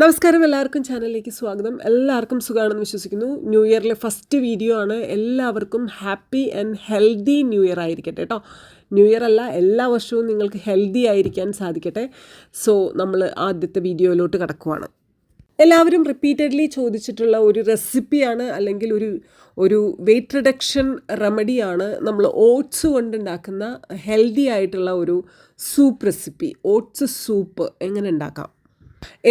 നമസ്കാരം എല്ലാവർക്കും ചാനലിലേക്ക് സ്വാഗതം. എല്ലാവർക്കും സുഖമാണെന്ന് വിശ്വസിക്കുന്നു. ന്യൂ ഇയറിലെ ഫസ്റ്റ് വീഡിയോ ആണ്. എല്ലാവർക്കും happy and healthy new year ആയിരിക്കട്ടെ കേട്ടോ ന്യൂ ഇയർ അല്ല എല്ലാ വർഷവും നിങ്ങൾക്ക് ഹെൽത്തി ആയിരിക്കാൻ സാധിക്കട്ടെ. സോ നമ്മൾ ആദ്യത്തെ വീഡിയോയിലോട്ട് കടക്കുവാണ്. എല്ലാവരും റിപ്പീറ്റഡ്ലി ചോദിച്ചിട്ടുള്ള ഒരു റെസിപ്പിയാണ് അല്ലെങ്കിൽ ഒരു ഒരു വെയ്റ്റ് റിഡക്ഷൻ റെമഡിയാണ് നമ്മൾ ഓട്സ് കൊണ്ടുണ്ടാക്കുന്ന ഹെൽത്തി ആയിട്ടുള്ള ഒരു സൂപ്പ് റെസിപ്പി ഓട്സ് സൂപ്പ് എങ്ങനെ ഉണ്ടാക്കാം?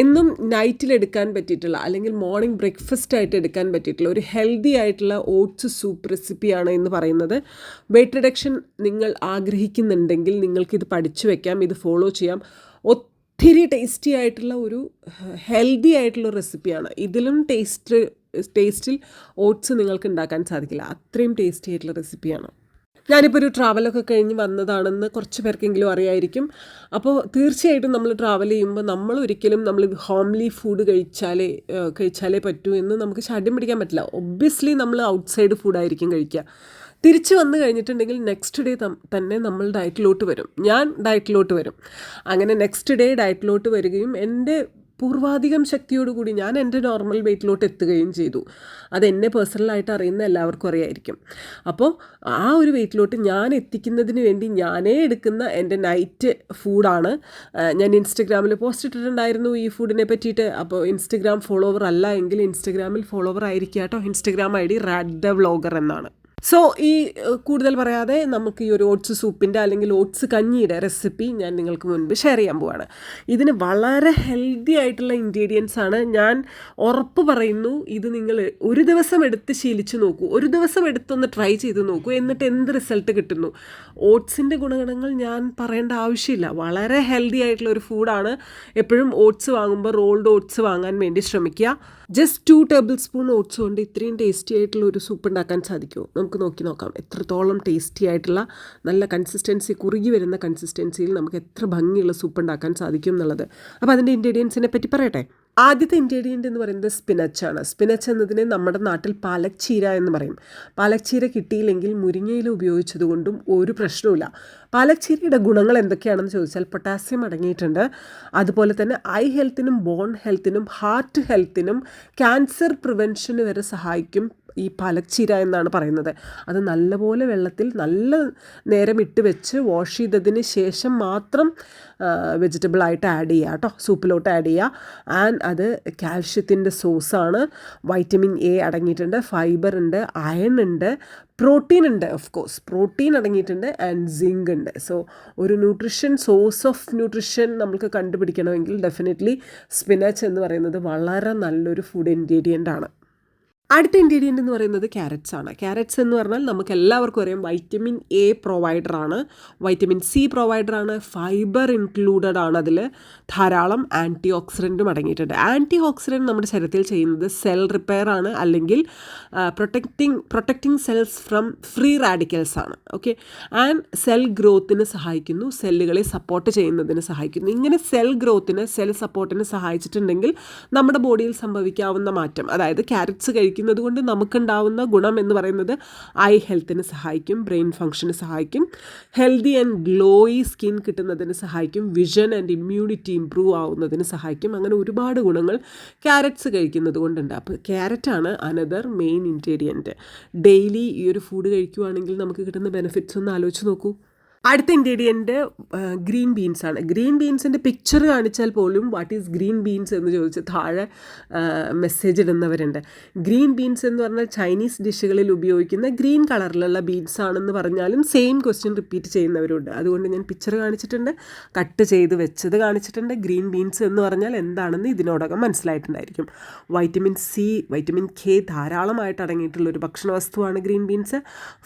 എന്നും നൈറ്റിൽ എടുക്കാൻ പറ്റിയിട്ടുള്ള അല്ലെങ്കിൽ മോർണിംഗ് ബ്രേക്ക്ഫാസ്റ്റ് ആയിട്ട് എടുക്കാൻ പറ്റിയിട്ടുള്ള ഒരു ഹെൽത്തി ആയിട്ടുള്ള ഓട്സ് സൂപ്പ് റെസിപ്പിയാണ് എന്ന് പറയുന്നത്. വെയിറ്റ് റിഡക്ഷൻ നിങ്ങൾ ആഗ്രഹിക്കുന്നുണ്ടെങ്കിൽ നിങ്ങൾക്കിത് പഠിച്ചു വെക്കാം ഇത് ഫോളോ ചെയ്യാം. ഒത്തിരി ടേസ്റ്റി ആയിട്ടുള്ള ഒരു ഹെൽത്തി ആയിട്ടുള്ള റെസിപ്പിയാണ് ഇതിലും ടേസ്റ്റ് ടേസ്റ്റിൽ ഓട്സ് നിങ്ങൾക്ക് ഉണ്ടാക്കാൻ സാധിക്കില്ല. അത്രയും ടേസ്റ്റി ആയിട്ടുള്ള റെസിപ്പിയാണ് ഞാനിപ്പോൾ ഒരു ട്രാവലൊക്കെ കഴിഞ്ഞ് വന്നതാണെന്ന് കുറച്ച് പേർക്കെങ്കിലും അറിയായിരിക്കും. അപ്പോൾ തീർച്ചയായിട്ടും നമ്മൾ ട്രാവൽ ചെയ്യുമ്പോൾ നമ്മൾ ഒരിക്കലും നമ്മൾ ഹോംലി ഫുഡ് കഴിച്ചാലേ കഴിച്ചാലേ പറ്റൂ എന്ന് നമുക്ക് ശാഠ്യം പിടിക്കാൻ പറ്റില്ല. ഒബ്വിയസ്ലി നമ്മൾ ഔട്ട്സൈഡ് ഫുഡായിരിക്കും കഴിക്കുക. തിരിച്ചു വന്നു കഴിഞ്ഞിട്ടുണ്ടെങ്കിൽ നെക്സ്റ്റ് ഡേ തന്നെ നമ്മൾ ഡയറ്റിലോട്ട് വരും. ഞാൻ ഡയറ്റിലോട്ട് വരും. അങ്ങനെ നെക്സ്റ്റ് ഡേ ഡയറ്റിലോട്ട് വരികയും എന്റെ പൂർവാധികം ശക്തിയോടുകൂടി ഞാൻ എന്റെ നോർമൽ വെയിറ്റിലോട്ട് എത്തുകയും ചെയ്തു. അതെന്നെ പേഴ്സണലായിട്ട് അറിയുന്ന എല്ലാവർക്കും അറിയായിരിക്കും. അപ്പോൾ ആ ഒരു വെയിറ്റിലോട്ട് ഞാൻ എത്തിക്കുന്നതിന് വേണ്ടി ഞാനേ എടുക്കുന്ന എന്റെ നൈറ്റ് ഫുഡാണ് ഞാൻ ഇൻസ്റ്റഗ്രാമിൽ പോസ്റ്റ് ഇട്ടിട്ടുണ്ടായിരുന്നു ഈ ഫുഡിനെ പറ്റിയിട്ട്. അപ്പോൾ ഇൻസ്റ്റഗ്രാം ഫോളോവർ അല്ല എങ്കിൽ ഇൻസ്റ്റഗ്രാമിൽ ഫോളോവർ ആയിരിക്കുക കേട്ടോ. Instagram I D Rad the vlogger എന്നാണ്. സോ ഈ കൂടുതൽ പറയാതെ നമുക്ക് ഈ ഒരു ഓട്സ് സൂപ്പിന്റെ അല്ലെങ്കിൽ ഓട്സ് കഞ്ഞിയുടെ റെസിപ്പി ഞാൻ നിങ്ങൾക്ക് മുൻപ് ഷെയർ ചെയ്യാൻ പോവാണ്. ഇതിന് വളരെ ഹെൽത്തി ആയിട്ടുള്ള ഇൻഗ്രീഡിയൻസ് ആണ്. ഞാൻ ഉറപ്പ് പറയുന്നു ഇത് നിങ്ങൾ ഒരു ദിവസം എടുത്ത് ശീലിച്ചു നോക്കൂ. ഒരു ദിവസം എടുത്തൊന്ന് ട്രൈ ചെയ്ത് നോക്കൂ. എന്നിട്ട് എന്ത് റിസൾട്ട് കിട്ടുന്നു? ഓട്സിന്റെ ഗുണഗണങ്ങൾ ഞാൻ പറയേണ്ട ആവശ്യമില്ല. വളരെ ഹെൽത്തി ആയിട്ടുള്ള ഒരു ഫുഡാണ്. എപ്പോഴും ഓട്സ് വാങ്ങുമ്പോൾ റോൾഡ് ഓട്സ് വാങ്ങാൻ വേണ്ടി ശ്രമിക്കുക. Just two tablespoon oats കൊണ്ട് ഇത്രയും ടേസ്റ്റി ആയിട്ടുള്ള ഒരു സൂപ്പ് ഉണ്ടാക്കാൻ സാധിക്കുമോ? നമുക്ക് നോക്കി നോക്കാം. എത്രത്തോളം ടേസ്റ്റി ആയിട്ടുള്ള നല്ല കൺസിസ്റ്റൻസി കുറുകി വരുന്ന കൺസിസ്റ്റൻസിയിൽ നമുക്ക് എത്ര ഭംഗിയുള്ള സൂപ്പ് ഉണ്ടാക്കാൻ സാധിക്കും എന്നുള്ളത്. അപ്പോൾ അതിന്റെ ഇൻഗ്രീഡിയൻസിനെ പറ്റി പറയട്ടെ. ആദ്യത്തെ ഇൻഗ്രീഡിയന്റ് എന്ന് പറയുന്നത് സ്പിനച്ചാണ് സ്പിനച്ച് എന്നതിനെ നമ്മുടെ നാട്ടിൽ പാലക്ചീര എന്ന് പറയും. പാലക്ചീര കിട്ടിയില്ലെങ്കിൽ മുരിങ്ങയില ഉപയോഗിച്ചതുകൊണ്ടും ഒരു പ്രശ്നവുമില്ല. പാലക്ചീരയുടെ ഗുണങ്ങൾ എന്തൊക്കെയാണെന്ന് ചോദിച്ചാൽ പൊട്ടാസ്യം അടങ്ങിയിട്ടുണ്ട്. അതുപോലെ തന്നെ ഐ ഹെൽത്തിനും ബോൺ ഹെൽത്തിനും ഹാർട്ട് ഹെൽത്തിനും ക്യാൻസർ പ്രിവെൻഷന് വരെ സഹായിക്കും ഈ പലച്ചീര എന്നാണ് പറയുന്നത്. അത് നല്ലപോലെ വെള്ളത്തിൽ നല്ല നേരം ഇട്ട് വെച്ച് വാഷ് ചെയ്തതിന് ശേഷം മാത്രം വെജിറ്റബിൾ ആയിട്ട് ആഡ് ചെയ്യുക കേട്ടോ. സൂപ്പിലോട്ട് ആഡ് ചെയ്യുക. ആൻഡ് അത് കാൽഷ്യത്തിന്റെ സോഴ്സാണ് വൈറ്റമിൻ എ അടങ്ങിയിട്ടുണ്ട്. ഫൈബർ ഉണ്ട്. അയൺ ഉണ്ട്. പ്രോട്ടീൻ ഉണ്ട് ഓഫ് കോഴ്സ് പ്രോട്ടീൻ അടങ്ങിയിട്ടുണ്ട് ആൻഡ് സിങ്ക് ഉണ്ട്. സോ ഒരു ന്യൂട്രിഷൻ സോഴ്സ് ഓഫ് ന്യൂട്രിഷൻ നമുക്ക് കണ്ടുപിടിക്കണമെങ്കിൽ ഡെഫിനറ്റ്ലി സ്പിനച്ച് എന്ന് പറയുന്നത് വളരെ നല്ലൊരു ഫുഡ് ഇൻഗ്രീഡിയന്റ് ആണ്. അടുത്ത ഇൻഗ്രീഡിയന്റ് എന്ന് പറയുന്നത് ക്യാരറ്റ്സ് ആണ്. ക്യാരറ്റ്സ് എന്ന് പറഞ്ഞാൽ നമുക്ക് എല്ലാവർക്കും അറിയാം വൈറ്റമിൻ എ പ്രൊവൈഡർ ആണ്. വൈറ്റമിൻ സി പ്രൊവൈഡർ ആണ്. ഫൈബർ ഇൻക്ലൂഡഡ് ആണ് അതിൽ ധാരാളം ആന്റി ഓക്സിഡന്റും അടങ്ങിയിട്ടുണ്ട്. ആന്റി ഓക്സിഡന്റ് നമ്മുടെ ശരീരത്തിൽ ചെയ്യുന്നത് സെൽ റിപ്പയർ ആണ്. അല്ലെങ്കിൽ protecting protecting cells from free radicals ആണ്. ഓക്കെ ആൻഡ് സെൽ ഗ്രോത്തിന് സഹായിക്കുന്നു. സെല്ലുകളെ സപ്പോർട്ട് ചെയ്യുന്നതിന് സഹായിക്കുന്നു. ഇങ്ങനെ സെൽ ഗ്രോത്തിന് സെൽ സപ്പോർട്ടിന് സഹായിച്ചിട്ടുണ്ടെങ്കിൽ നമ്മുടെ ബോഡിയിൽ സംഭവിക്കാവുന്ന മാറ്റം അതായത് ക്യാരറ്റ്സ് കഴിക്കും കഴിക്കുന്നത് കൊണ്ട് നമുക്കുണ്ടാവുന്ന ഗുണം എന്ന് പറയുന്നത് ഐ ഹെൽത്തിന് സഹായിക്കും ബ്രെയിൻ ഫങ്ഷന് സഹായിക്കും ഹെൽത്തി ആൻഡ് ഗ്ലോയി സ്കിൻ കിട്ടുന്നതിന് സഹായിക്കും വിഷൻ ആൻഡ് ഇമ്മ്യൂണിറ്റി ഇമ്പ്രൂവ് ആവുന്നതിന് സഹായിക്കും. അങ്ങനെ ഒരുപാട് ഗുണങ്ങൾ ക്യാരറ്റ്സ് കഴിക്കുന്നത് കൊണ്ടുണ്ട്. അപ്പോൾ ക്യാരറ്റാണ് അനദർ മെയിൻ ഇൻഗ്രീഡിയന്റ് ഡെയിലി ഈ ഒരു ഫുഡ് കഴിക്കുവാണെങ്കിൽ നമുക്ക് കിട്ടുന്ന ബെനിഫിറ്റ്സ് ഒന്ന് ആലോചിച്ച് നോക്കൂ. അടുത്ത ഇൻഗ്രീഡിയന്റ് ഗ്രീൻ ബീൻസ് ആണ്. ഗ്രീൻ ബീൻസിന്റെ പിക്ചർ കാണിച്ചാൽ പോലും വാട്ട് ഈസ് ഗ്രീൻ ബീൻസ് എന്ന് ചോദിച്ച് താഴെ മെസ്സേജ് ഇടുന്നവരുണ്ട്. ഗ്രീൻ ബീൻസ് എന്ന് പറഞ്ഞാൽ ചൈനീസ് ഡിഷുകളിൽ ഉപയോഗിക്കുന്ന ഗ്രീൻ കളറിലുള്ള ബീൻസ് ആണെന്ന് പറഞ്ഞാലും സെയിം ക്വസ്റ്റ്യൻ റിപ്പീറ്റ് ചെയ്യുന്നവരുണ്ട്. അതുകൊണ്ട് ഞാൻ പിക്ചർ കാണിച്ചിട്ടുണ്ട് കട്ട് ചെയ്ത് വെച്ചത് കാണിച്ചിട്ടുണ്ട്. ഗ്രീൻ ബീൻസ് എന്ന് പറഞ്ഞാൽ എന്താണെന്ന് ഇതിനോടകം മനസ്സിലായിട്ടുണ്ടായിരിക്കും. വൈറ്റമിൻ സി വൈറ്റമിൻ കെ ധാരാളമായിട്ട് അടങ്ങിയിട്ടുള്ള ഒരു ഭക്ഷണ വസ്തുവാണ് ഗ്രീൻ ബീൻസ്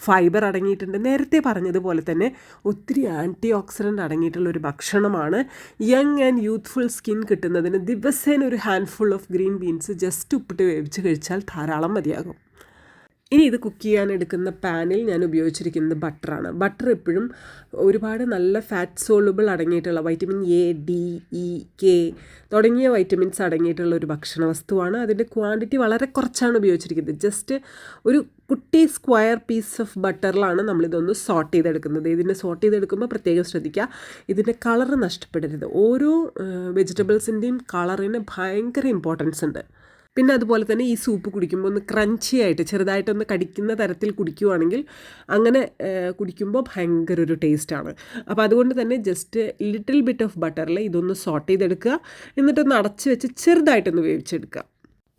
ഫൈബർ അടങ്ങിയിട്ടുണ്ട്. നേരത്തെ പറഞ്ഞതുപോലെ തന്നെ ഒത്തിരി ആന്റി ഓക്സിഡന്റ് അടങ്ങിയിട്ടുള്ള ഒരു ഭക്ഷണമാണ്. യങ് ആൻഡ് യൂത്ത്ഫുൾ സ്കിൻ കിട്ടുന്നതിന് ദിവസേന ഒരു handful of green beans just ഉപ്പിട്ട് വേവിച്ച് കഴിച്ചാൽ ധാരാളം മതിയാകും. ഇനി ഇത് കുക്ക് ചെയ്യാൻ എടുക്കുന്ന പാനിൽ ഞാൻ ഉപയോഗിച്ചിരിക്കുന്നത് ബട്ടറാണ്. ബട്ടർ എപ്പോഴും ഒരുപാട് നല്ല ഫാറ്റ് സോളുബിൾ അടങ്ങിയിട്ടുള്ള vitamin A D E K തുടങ്ങിയ വൈറ്റമിൻസ് അടങ്ങിയിട്ടുള്ള ഒരു ഭക്ഷണ വസ്തുവാണ്. അതിന്റെ ക്വാണ്ടിറ്റി വളരെ കുറച്ചാണ് ഉപയോഗിച്ചിരിക്കുന്നത്. ജസ്റ്റ് ഒരു കുട്ടി സ്ക്വയർ പീസ് ഓഫ് ബട്ടറിലാണ് നമ്മളിതൊന്ന് സോട്ട് ചെയ്തെടുക്കുന്നത്. ഇതിനെ സോട്ട് ചെയ്തെടുക്കുമ്പോൾ പ്രത്യേകം ശ്രദ്ധിക്കുക ഇതിന്റെ കളർ നഷ്ടപ്പെടരുത്. ഓരോ വെജിറ്റബിൾസിന്റെയും കളറിന് ഭയങ്കര ഇമ്പോർട്ടൻസ് ഉണ്ട്. പിന്നെ അതുപോലെ തന്നെ ഈ സൂപ്പ് കുടിക്കുമ്പോൾ ഒന്ന് ക്രഞ്ചി ആയിട്ട് ചെറുതായിട്ടൊന്ന് കടിക്കുന്ന തരത്തിൽ കുടിക്കുവാണെങ്കിൽ അങ്ങനെ കുടിക്കുമ്പോൾ ഭയങ്കര ഒരു ടേസ്റ്റാണ് അപ്പോൾ അതുകൊണ്ട് തന്നെ ജസ്റ്റ് ലിറ്റിൽ ബിറ്റ് ഓഫ് ബട്ടറിൽ ഇതൊന്ന് സോട്ട് ചെയ്തെടുക്കുക. എന്നിട്ടൊന്ന് അടച്ച് വെച്ച് ചെറുതായിട്ടൊന്ന് വേവിച്ചെടുക്കുക.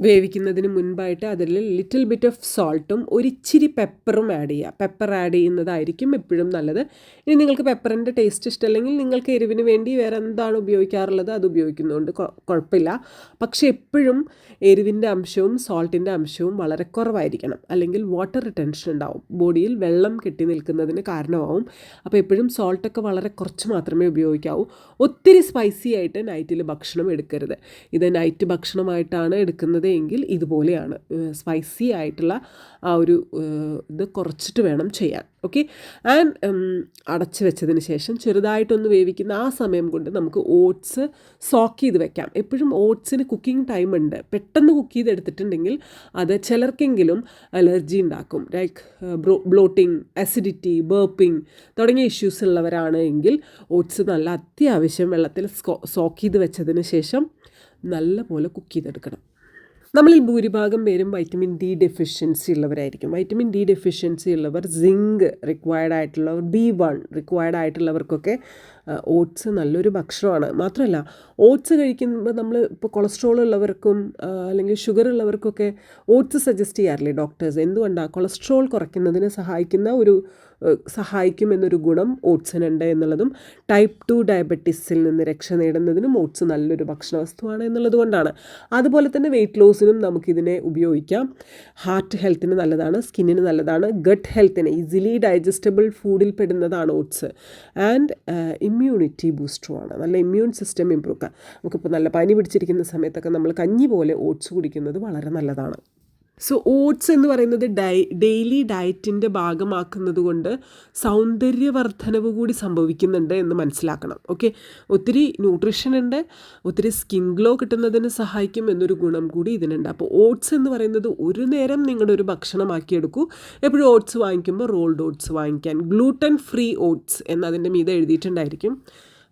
വേവിക്കുന്നതിന് മുൻപായിട്ട് അതിൽ ലിറ്റിൽ ബിറ്റ് ഓഫ് സോൾട്ടും ഒരിച്ചിരി പെപ്പറും ആഡ് ചെയ്യുക. പെപ്പർ ആഡ് ചെയ്യുന്നതായിരിക്കും എപ്പോഴും നല്ലത്. ഇനി നിങ്ങൾക്ക് പെപ്പറിന്റെ ടേസ്റ്റ് ഇഷ്ടമല്ലെങ്കിൽ നിങ്ങൾക്ക് എരിവിന് വേണ്ടി വേറെ എന്താണ് ഉപയോഗിക്കാറുള്ളത് അത് ഉപയോഗിക്കുന്നതുകൊണ്ട് കുഴപ്പമില്ല പക്ഷേ എപ്പോഴും എരിവിന്റെ അംശവും സോൾട്ടിന്റെ അംശവും വളരെ കുറവായിരിക്കണം. അല്ലെങ്കിൽ വാട്ടർ റിട്ടൻഷൻ ഉണ്ടാവും. ബോഡിയിൽ വെള്ളം കെട്ടി നിൽക്കുന്നതിന് കാരണമാവും. അപ്പോൾ എപ്പോഴും സോൾട്ടൊക്കെ വളരെ കുറച്ച് മാത്രമേ ഉപയോഗിക്കാവൂ. ഒത്തിരി സ്പൈസി ആയിട്ട് നൈറ്റിൽ ഭക്ഷണം എടുക്കരുത്. ഇത് നൈറ്റ് ഭക്ഷണമായിട്ടാണ് എടുക്കുന്നത് എങ്കിൽ ഇതുപോലെയാണ് സ്പൈസി ആയിട്ടുള്ള ആ ഒരു ഇത് കുറച്ചിട്ട് വേണം ചെയ്യാൻ. ഓക്കെ ആൻഡ് അടച്ച് വെച്ചതിന് ശേഷം ചെറുതായിട്ടൊന്ന് വേവിക്കുന്ന ആ സമയം കൊണ്ട് നമുക്ക് ഓട്സ് സോക്ക് ചെയ്ത് വെക്കാം. എപ്പോഴും ഓട്സിന് കുക്കിംഗ് ടൈം ഉണ്ട്. പെട്ടെന്ന് കുക്ക് ചെയ്തെടുത്തിട്ടുണ്ടെങ്കിൽ അത് ചിലർക്കെങ്കിലും അലർജി ഉണ്ടാക്കും. ലൈക്ക് ബ്ലോട്ടിങ് അസിഡിറ്റി ബേർപ്പിംഗ് തുടങ്ങിയ ഇഷ്യൂസ് ഉള്ളവരാണ് എങ്കിൽ ഓട്സ് നല്ല അത്യാവശ്യം വെള്ളത്തിൽ സോക്ക് ചെയ്ത് വെച്ചതിന് ശേഷം നല്ല പോലെ കുക്ക് ചെയ്തെടുക്കണം. നമ്മളിൽ ഭൂരിഭാഗം പേരും വൈറ്റമിൻ ഡി ഡെഫിഷ്യൻസി ഉള്ളവരായിരിക്കും. വൈറ്റമിൻ ഡി ഡെഫിഷ്യൻസി ഉള്ളവർ സിങ്ക് റിക്വയർഡ് ആയിട്ടുള്ളവർ ബി വൺ റിക്വയർഡ് ആയിട്ടുള്ളവർക്കൊക്കെ ഓട്സ് നല്ലൊരു ഭക്ഷണമാണ്. മാത്രമല്ല ഓട്സ് കഴിക്കുമ്പോൾ നമ്മൾ ഇപ്പോൾ കൊളസ്ട്രോൾ ഉള്ളവർക്കും അല്ലെങ്കിൽ ഷുഗർ ഉള്ളവർക്കൊക്കെ ഓട്സ് സജസ്റ്റ് ചെയ്യാറില്ലേ ഡോക്ടേഴ്സ് എന്തുകൊണ്ടാണ് കൊളസ്ട്രോൾ കുറയ്ക്കുന്നതിന് സഹായിക്കുന്ന ഒരു സഹായിക്കുമെന്നൊരു ഗുണം ഓട്സിനുണ്ട് എന്നുള്ളതും ടൈപ്പ് ടു ഡയബറ്റീസിൽ നിന്ന് രക്ഷ നേടുന്നതിനും ഓട്സ് നല്ലൊരു ഭക്ഷണ വസ്തുവാണ് എന്നുള്ളത് കൊണ്ടാണ്. അതുപോലെ തന്നെ വെയിറ്റ് ലോസിനും നമുക്കിതിനെ ഉപയോഗിക്കാം. ഹാർട്ട് ഹെൽത്തിന് നല്ലതാണ് സ്കിന്നിന് നല്ലതാണ് ഗട്ട് ഹെൽത്തിന് ഈസിലി ഡൈജസ്റ്റബിൾ ഫുഡിൽ പെടുന്നതാണ് ഓട്സ്. ആൻഡ് ഇമ്മ്യൂണിറ്റി ബൂസ്റ്ററുമാണ് നല്ല ഇമ്മ്യൂൺ സിസ്റ്റം ഇമ്പ്രൂവ് ആക്കുക നമുക്കിപ്പോൾ നല്ല പനി പിടിച്ചിരിക്കുന്ന സമയത്തൊക്കെ നമ്മൾ കഞ്ഞി പോലെ ഓട്സ് കുടിക്കുന്നത് വളരെ നല്ലതാണ്. സോ ഓട്സ് എന്ന് പറയുന്നത് ഡൈ ഡെയിലി ഡയറ്റിന്റെ ഭാഗമാക്കുന്നത് കൊണ്ട് സൗന്ദര്യവർദ്ധനവ് കൂടി സംഭവിക്കുന്നുണ്ട് എന്ന് മനസ്സിലാക്കണം. ഓക്കെ ഒത്തിരി ന്യൂട്രീഷൻ ഉണ്ട് ഒത്തിരി സ്കിൻ ഗ്ലോ കിട്ടുന്നതിന് സഹായിക്കും എന്നൊരു ഗുണം കൂടി ഇതിനുണ്ട്. അപ്പോൾ ഓട്സ് എന്ന് പറയുന്നത് ഒരു നേരം നിങ്ങളുടെ ഒരു ഭക്ഷണമാക്കിയെടുക്കൂ. എപ്പോഴും ഓട്സ് വാങ്ങിക്കുമ്പോൾ റോൾഡ് ഓട്സ് വാങ്ങിക്കാൻ ഗ്ലൂട്ടൻ ഫ്രീ ഓട്സ് എന്നതിന്റെ മീതെ എഴുതിയിട്ടുണ്ടായിരിക്കും.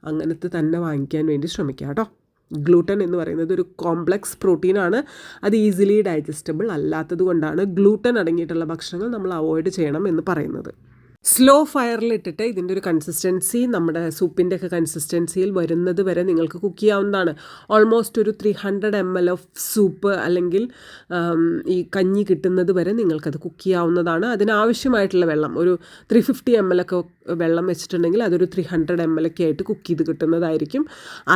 അങ്ങനത്തെ തന്നെ വാങ്ങിക്കാൻ വേണ്ടി ശ്രമിക്കുക കേട്ടോ. ഗ്ലൂട്ടൻ എന്ന് പറയുന്നത് ഒരു കോംപ്ലക്സ് പ്രോട്ടീനാണ് അത് ഈസിലി ഡൈജസ്റ്റബിൾ അല്ലാത്തത് കൊണ്ടാണ് ഗ്ലൂട്ടൻ അടങ്ങിയിട്ടുള്ള ഭക്ഷണങ്ങൾ നമ്മൾ അവോയ്ഡ് ചെയ്യണം എന്ന് പറയുന്നത്. സ്ലോ ഫയറിലിട്ടിട്ട് ഇതിന്റെ ഒരു കൺസിസ്റ്റൻസി നമ്മുടെ സൂപ്പിന്റെ ഒക്കെ കൺസിസ്റ്റൻസിയിൽ വരുന്നത് വരെ നിങ്ങൾക്ക് കുക്ക് ചെയ്യാവുന്നതാണ്. ഓൾമോസ്റ്റ് ഒരു three hundred M L of soup അല്ലെങ്കിൽ ഈ കഞ്ഞി കിട്ടുന്നത് വരെ നിങ്ങൾക്കത് കുക്ക് ചെയ്യാവുന്നതാണ്. അതിനാവശ്യമായിട്ടുള്ള വെള്ളം ഒരു ത്രീ ഫിഫ്റ്റി എം എൽ ഒക്കെ വെള്ളം വെച്ചിട്ടുണ്ടെങ്കിൽ അതൊരു ത്രീ ഹൺഡ്രഡ് എം എൽ ഒക്കെ ആയിട്ട് കുക്ക് ചെയ്ത് കിട്ടുന്നതായിരിക്കും.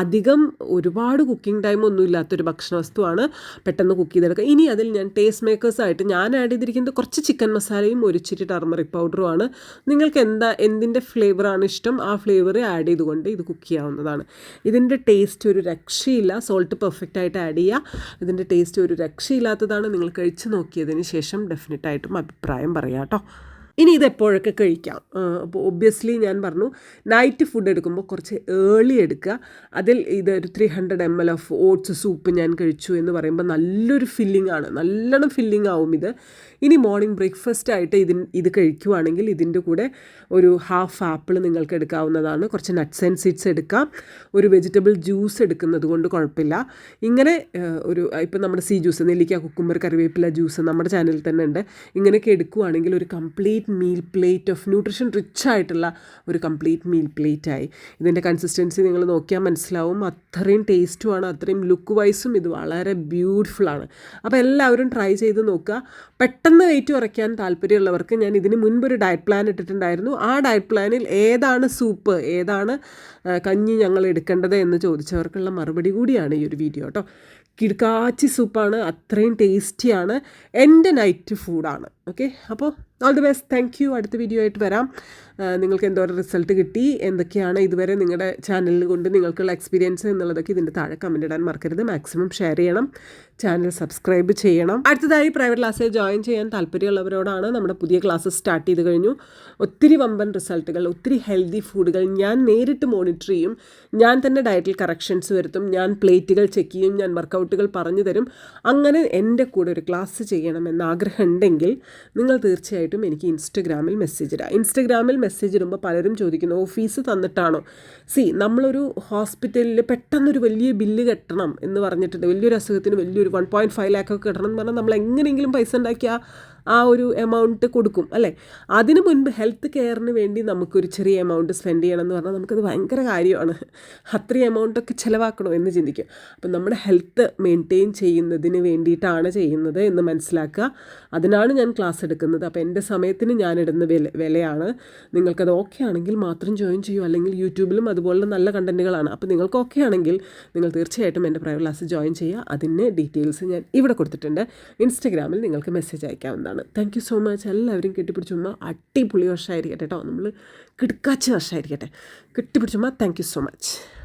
അധികം ഒരുപാട് കുക്കിംഗ് ടൈം ഒന്നും ഇല്ലാത്തൊരു ഭക്ഷണ വസ്തുവാണ് പെട്ടെന്ന് കുക്ക് ചെയ്തെടുക്കുക. ഇനി അതിൽ ഞാൻ ടേസ്റ്റ് മേക്കേഴ്സായിട്ട് ഞാൻ ആഡ് ചെയ്തിരിക്കുന്നത് കുറച്ച് ചിക്കൻ മസാലയും ഒരു ഇച്ചിരി ടർമറിക് പൗഡറുമാണ് നിങ്ങൾക്ക് എന്താ എന്തിന്റെ ഫ്ലേവറാണ് ഇഷ്ടം? ആ ഫ്ലേവർ ആഡ് ചെയ്തുകൊണ്ട് ഇത് കുക്ക് ചെയ്യാവുന്നതാണ്. ഇതിന്റെ ടേസ്റ്റ് ഒരു രക്ഷയില്ല. സോൾട്ട് പെർഫെക്റ്റ് ആയിട്ട് ആഡ് ചെയ്യുക. ഇതിന്റെ ടേസ്റ്റ് ഒരു രക്ഷയില്ലാത്തതാണ്. നിങ്ങൾ കഴിച്ച് നോക്കിയതിന് ശേഷം ഡെഫിനറ്റായിട്ടും അഭിപ്രായം പറയാം കേട്ടോ. ഇനി ഇത് എപ്പോഴൊക്കെ കഴിക്കാം? അപ്പോൾ ഒബ്വിയസ്ലി ഞാൻ പറഞ്ഞു നൈറ്റ് ഫുഡ് എടുക്കുമ്പോൾ കുറച്ച് ഏർലി എടുക്കുക. അതിൽ ഇത് ഒരു three hundred M L of oats soup ഞാൻ കഴിച്ചു എന്ന് പറയുമ്പോൾ നല്ലൊരു ഫില്ലിംഗ് ആണ്. നല്ലോണം ഫില്ലിംഗ് ആവും ഇത്. ഇനി മോർണിംഗ് ബ്രേക്ക്ഫാസ്റ്റ് ആയിട്ട് ഇതിൻ ഇത് കഴിക്കുവാണെങ്കിൽ ഇതിന്റെ കൂടെ ഒരു ഹാഫ് ആപ്പിൾ നിങ്ങൾക്ക് എടുക്കാവുന്നതാണ്. കുറച്ച് നട്ട്സ് ആൻഡ് സീഡ്സ് എടുക്കാം. ഒരു വെജിറ്റബിൾ ജ്യൂസ് എടുക്കുന്നത് കൊണ്ട് കുഴപ്പമില്ല. ഇങ്ങനെ ഒരു ഇപ്പം നമ്മുടെ സീ ജ്യൂസ് നെല്ലിക്ക കുക്കുമ്പർ കറിവേപ്പില ജ്യൂസ് നമ്മുടെ ചാനലിൽ തന്നെ ഉണ്ട്. ഇങ്ങനെയൊക്കെ എടുക്കുവാണെങ്കിൽ ഒരു complete complete meal plate of nutrition rich ആയിട്ടുള്ള ഒരു കംപ്ലീറ്റ് മീൽ പ്ലേറ്റ് ആയി. ഇതിന്റെ കൺസിസ്റ്റൻസി നിങ്ങൾ നോക്കിയാൽ മനസ്സിലാവും. അത്രയും ടേസ്റ്റുമാണ് അത്രയും ലുക്ക് വൈസും ഇത് വളരെ ബ്യൂട്ടിഫുൾ ആണ്. അപ്പോൾ എല്ലാവരും ട്രൈ ചെയ്ത് നോക്കുക. പെട്ടെന്ന് വെയിറ്റ് കുറയ്ക്കാൻ താല്പര്യമുള്ളവർക്ക് ഞാൻ ഇതിന് മുൻപ് ഒരു ഡയറ്റ് പ്ലാൻ ഇട്ടിട്ടുണ്ടായിരുന്നു. ആ ഡയറ്റ് പ്ലാനിൽ ഏതാണ് സൂപ്പ് ഏതാണ് കഞ്ഞി ഞങ്ങൾ എടുക്കേണ്ടത് എന്ന് ചോദിച്ചവർക്കുള്ള മറുപടി കൂടിയാണ് ഈ ഒരു വീഡിയോ കേട്ടോ കിടക്കാച്ചി സൂപ്പാണ് അത്രയും ടേസ്റ്റിയാണ് എന്റെ നൈറ്റ് ഫുഡാണ് ഓക്കെ അപ്പോൾ all the best thank you അടുത്ത വീഡിയോ ആയിട്ട് വരാം. നിങ്ങൾക്ക് എന്തോരം റിസൾട്ട് കിട്ടി. എന്തൊക്കെയാണ് ഇതുവരെ നിങ്ങളുടെ ചാനലിൽ കൊണ്ട് നിങ്ങൾക്കുള്ള എക്സ്പീരിയൻസ് എന്നുള്ളതൊക്കെ ഇതിന്റെ താഴെ കമന്റ് ഇടാൻ മറക്കരുത്. മാക്സിമം ഷെയർ ചെയ്യണം. ചാനൽ സബ്സ്ക്രൈബ് ചെയ്യണം. അടുത്തതായി പ്രൈവറ്റ് ക്ലാസ്സിൽ ജോയിൻ ചെയ്യാൻ താല്പര്യമുള്ളവരോടാണ് നമ്മുടെ പുതിയ ക്ലാസ് സ്റ്റാർട്ട് ചെയ്ത് കഴിഞ്ഞു. ഒത്തിരി വമ്പൻ റിസൾട്ടുകൾ ഒത്തിരി ഹെൽത്തി ഫുഡുകൾ ഞാൻ നേരിട്ട് മോണിറ്റർ ചെയ്യും. ഞാൻ തന്നെ ഡയറ്റിൽ കറക്ഷൻസ് വരുത്തും. ഞാൻ പ്ലേറ്റുകൾ ചെക്ക് ചെയ്യും. ഞാൻ വർക്കൗട്ടുകൾ പറഞ്ഞു തരും. അങ്ങനെ എന്റെ കൂടെ ഒരു ക്ലാസ് ചെയ്യണമെന്ന് ആഗ്രഹം ഉണ്ടെങ്കിൽ നിങ്ങൾ തീർച്ചയായിട്ടും എനിക്ക് ഇൻസ്റ്റഗ്രാമിൽ മെസ്സേജ് ഇടുക ഇൻസ്റ്റഗ്രാമിൽ മെസ്സേജ് ഇടുമ്പോൾ പലരും ചോദിക്കുന്നു ഓഫീസ് തന്നിട്ടാണോ? സി നമ്മളൊരു ഹോസ്പിറ്റലിൽ പെട്ടെന്നൊരു വലിയ ബില്ല് കെട്ടണം എന്ന് പറഞ്ഞിട്ടുണ്ട്. വലിയൊരു അസുഖത്തിന് വലിയൊരു വൺ പോയിന്റ് ഫൈവ് ലാക്ക് ഒക്കെ കെട്ടണം എന്ന് പറഞ്ഞാൽ നമ്മൾ എങ്ങനെയെങ്കിലും പൈസ ഉണ്ടാക്കിയാൽ ആ ഒരു എമൗണ്ട് കൊടുക്കും അല്ലേ? അതിനു മുൻപ് ഹെൽത്ത് കെയറിന് വേണ്ടി നമുക്കൊരു ചെറിയ എമൗണ്ട് സ്പെൻഡ് ചെയ്യണം എന്ന് പറഞ്ഞാൽ നമുക്കത് ഭയങ്കര കാര്യമാണ്. അത്രയും എമൗണ്ടൊക്കെ ചിലവാക്കണോ എന്ന് ചിന്തിക്കും. അപ്പം നമ്മുടെ ഹെൽത്ത് മെയിന്റെയിൻ ചെയ്യുന്നതിന് വേണ്ടിയിട്ടാണ് ചെയ്യുന്നത് എന്ന് മനസ്സിലാക്കുക. അതിനാണ് ഞാൻ ക്ലാസ് എടുക്കുന്നത്. അപ്പോൾ എന്റെ സമയത്തിന് ഞാൻ ഇടുന്ന വില വിലയാണ്. നിങ്ങൾക്കത് ഓക്കെ ആണെങ്കിൽ മാത്രം ജോയിൻ ചെയ്യൂ. അല്ലെങ്കിൽ യൂട്യൂബിലും അതുപോലുള്ള നല്ല കണ്ടന്റുകളാണ് അപ്പോൾ നിങ്ങൾക്ക് ഓക്കെ ആണെങ്കിൽ നിങ്ങൾ തീർച്ചയായിട്ടും എന്റെ പ്രൈവറ്റ് ക്ലാസ് ജോയിൻ ചെയ്യുക. അതിന്റെ ഡീറ്റെയിൽസ് ഞാൻ ഇവിടെ കൊടുത്തിട്ടുണ്ട്. ഇൻസ്റ്റഗ്രാമിൽ നിങ്ങൾക്ക് മെസ്സേജ് അയക്കാവുന്നതാണ്. താങ്ക് യു സോ മച്ച് എല്ലാവരും കെട്ടിപ്പിടിച്ചുമ്മ അടിപൊളി വർഷമായിരിക്കട്ടെ കേട്ടോ. നമ്മൾ കിടക്കാച്ച വർഷമായിരിക്കട്ടെ. കെട്ടിപ്പിടിച്ചുമ്മ താങ്ക് യു സോ മച്ച്